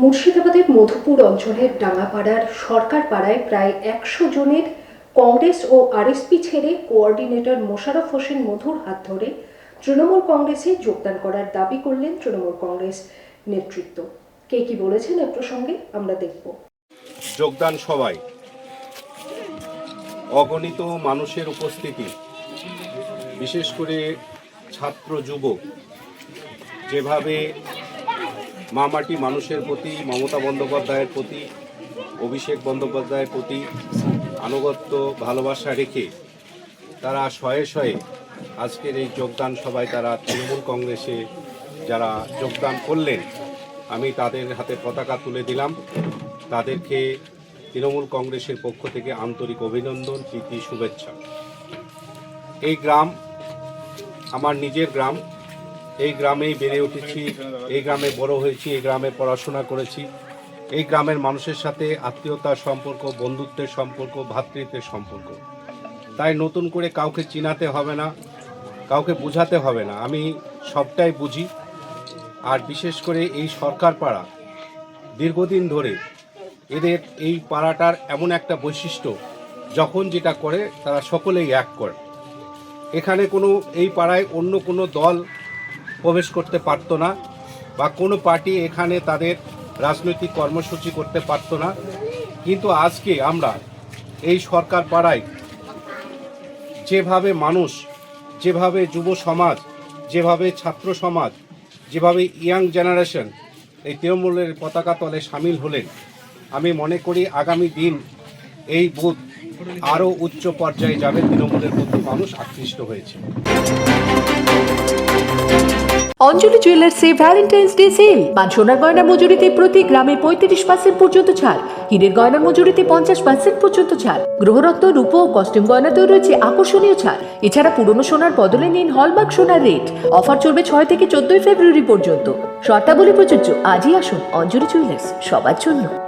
মুর্শিদাবাদের মধুপুর অঞ্চলের ডাঙ্গাপাড়ার সরকার পাড়ায় প্রায় একশো জনের কংগ্রেস ও আরএসপি ছেড়ে কোঅর্ডিনেটর মোশাররফ হোসেন মধুর হাত ধরে তৃণমূল কংগ্রেসে যোগদান করার দাবি করলেন তৃণমূল কংগ্রেস নেতৃত্ব। কে কি বলেছেন এ প্রসঙ্গে আমরা দেখব। যোগদান সবাই অগণিত মানুষের উপস্থিতি, বিশেষ করে ছাত্র যুবক, যেভাবে মামাটি মানুষের প্রতি, মমতা বন্দ্যোপাধ্যায়ের প্রতি, অভিষেক বন্দ্যোপাধ্যায়ের প্রতি আনুগত্য, ভালোবাসা রেখে তারা শয়ে শয়ে আজকের এই যোগদান সবাই তারা তৃণমূল কংগ্রেসে যারা যোগদান করলেন, আমি তাদের হাতে পতাকা তুলে দিলাম। তাদেরকে তৃণমূল কংগ্রেসের পক্ষ থেকে আন্তরিক অভিনন্দন, প্রীতি, শুভেচ্ছা। এই গ্রাম আমার নিজের গ্রাম এই গ্রামেই বেড়ে উঠেছি, এই গ্রামে বড় হয়েছি, এই গ্রামে পড়াশোনা করেছি। এই গ্রামের মানুষের সাথে আত্মীয়তার সম্পর্ক, বন্ধুত্বের সম্পর্ক, ভাতৃত্বের সম্পর্ক। তাই নতুন করে কাউকে চিনাতে হবে না, কাউকে বোঝাতে হবে না। আমি সবটাই বুঝি। আর বিশেষ করে এই সরকার পাড়া, দীর্ঘদিন ধরে এদের এই পাড়াটার এমন একটা বৈশিষ্ট্য, যখন যেটা করে তারা সকলেই এক করে। এখানে কোনো, এই পাড়ায় অন্য কোনো দল প্রবেশ করতে পারতো না বা কোনো পার্টি এখানে তাদের রাজনৈতিক কর্মসূচি করতে পারতো না। কিন্তু আজকে আমরা এই সরকার পাড়ায় যেভাবে মানুষ, যেভাবে যুব সমাজ, যেভাবে ছাত্র সমাজ, যেভাবে ইয়াং জেনারেশন এই তৃণমূলের পতাকা তলে সামিল হলেন, আমি মনে করি আগামী দিন এই বুথ আরও উচ্চ পর্যায়ে যাবে। তৃণমূলের প্রতি মানুষ আকৃষ্ট হয়েছে। অঞ্জলি জুয়েলার্সে ভ্যালেন্টাইন্স ডে সেল বা সোনার গয়নার মজুরিতে প্রতি গ্রামে পঁয়ত্রিশ পার্সেন্ট পর্যন্ত ছাড়। হীরের গয়নার মজুরিতে পঞ্চাশ পার্সেন্ট পর্যন্ত ছাড়। গ্রহরত্ন, রূপ ও কস্টিউম গয়নাতেও রয়েছে আকর্ষণীয় ছাড়। এছাড়া পুরনো সোনার বদলে নিন হলমার্ক সোনার রেট অফার চলবে ছয় থেকে চোদ্দই ফেব্রুয়ারি পর্যন্ত। শর্তাবলী প্রযোজ্য। আজই আসুন অঞ্জলি জুয়েলার্স। সবার জন্য।